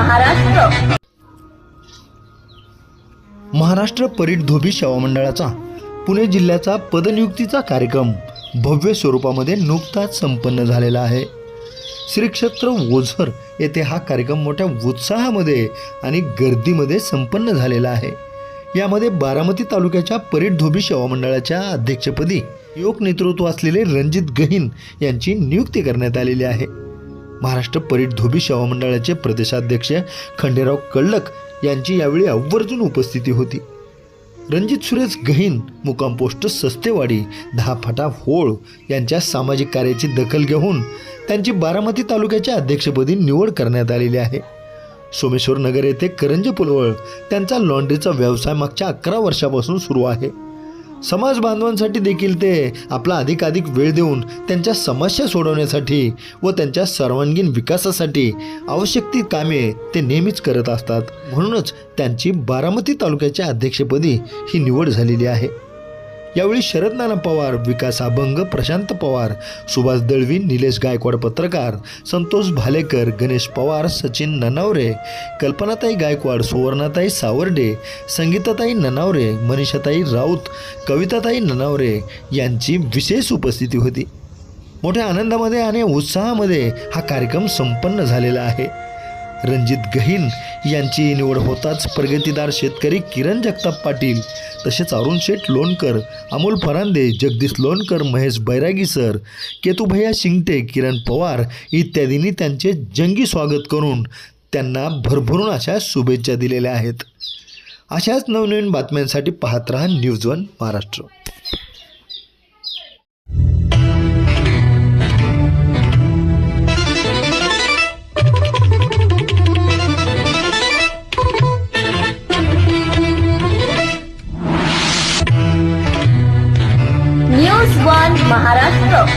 महाराष्ट्र. महाराष्ट्र परीट धोबी सेवा मंडळाचा पुणे जिल्ह्याचा पदनियुक्तीचा कार्यक्रम भव्य स्वरूपामध्ये नुकताच संपन्न झालेला आहे. श्री क्षेत्र ओझर येथे हा कार्यक्रम मोठ्या उत्साहामध्ये आणि गर्दीमध्ये संपन्न झालेला आहे. यामध्ये बारामती तालुक्याच्या परीट धोबी सेवा मंडळाच्या अध्यक्षपदी योग नेतृत्व असलेले रणजित गहीन यांची नियुक्ती करण्यात आलेली आहे. महाराष्ट्र परीट धोबी सेवा मंडळाचे प्रदेशाध्यक्ष खंडेराव कळक यांची यावेळी आवर्जून उपस्थिती होती. रणजित सुरेश गहीन मुकाम पोस्ट सस्तेवाडी दहा फाटा होळ यांच्या सामाजिक कार्याची दखल घेऊन त्यांची बारामती तालुक्याच्या अध्यक्षपदी निवड करण्यात आलेली आहे. सोमेश्वर नगर येथे करंज पुलवळ त्यांचा लॉन्ड्रीचा व्यवसाय मागच्या अकरा वर्षापासून सुरू आहे. समाज बांधवांसाठी देखील ते आपला अधिकाधिक वेळ देऊन त्यांच्या समस्या सोडवण्यासाठी व त्यांच्या सर्वांगीण विकासासाठी आवश्यक ती कामे ते नेहमीच करत असतात. म्हणूनच त्यांची बारामती तालुक्याच्या अध्यक्षपदी ही निवड झालेली आहे. यावेळी शरद नाना पवार विकास अभंग प्रशांत पवार सुभाष दळवी निलेश गायकवाड पत्रकार संतोष भालेकर गणेश पवार सचिन ननावरे कल्पनाताई गायकवाड सुवर्णाताई सावर्डे संगीताताई ननावरे मनीषाताई राऊत कविताताई ननावरे यांची विशेष उपस्थिती होती. मोठ्या आनंदामध्ये आणि उत्साहामध्ये हा कार्यक्रम संपन्न झालेला आहे. रणजित गहीन यांची निवड होताच प्रगतीदार शेतकरी किरण जगताप पाटील तसेच अरुण शेठ लोणकर अमोल फरांदे जगदीश लोणकर महेश बैरागी सर केतुभैया शिंगटे किरण पवार इत्यादींनी त्यांचे जंगी स्वागत करून त्यांना भरभरून अशा शुभेच्छा दिलेल्या आहेत. अशाच नवनवीन बातम्यांसाठी पाहत राहा न्यूज वन महाराष्ट्र. Maharashtra.